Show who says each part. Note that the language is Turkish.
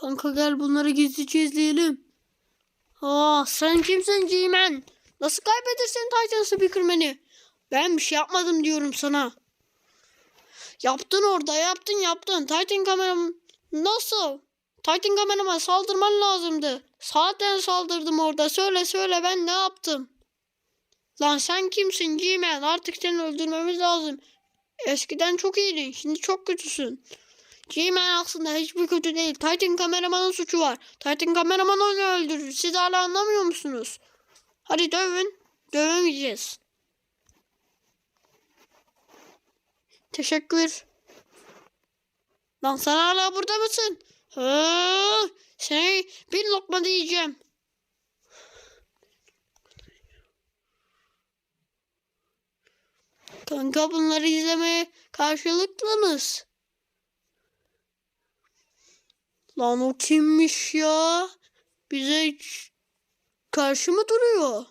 Speaker 1: Kanka gel bunları gizlice izleyelim. Aa sen kimsin G-Man? Nasıl kaybedersin Titan Speakerman'i? Ben bir şey yapmadım diyorum sana. Yaptın orada yaptın yaptın. Titan kameram nasıl? Titan kamerama saldırman lazımdı. Zaten saldırdım orada. Söyle söyle ben ne yaptım? Lan sen kimsin G-Man? Artık seni öldürmemiz lazım. Eskiden çok iyiydin. Şimdi çok kötüsün. G-Man aslında hiçbir kötü değil. Titan kameramanın suçu var. Titan kameraman onu öldürür. Siz hala anlamıyor musunuz? Hadi dövün. Dövemeyeceğiz. Teşekkür. Lan sen hala burada mısın? Seni bir lokma diyeceğim. Kanka bunları izlemeye karşılıklınız. Lan o kimmiş ya? Bize karşı mı duruyor?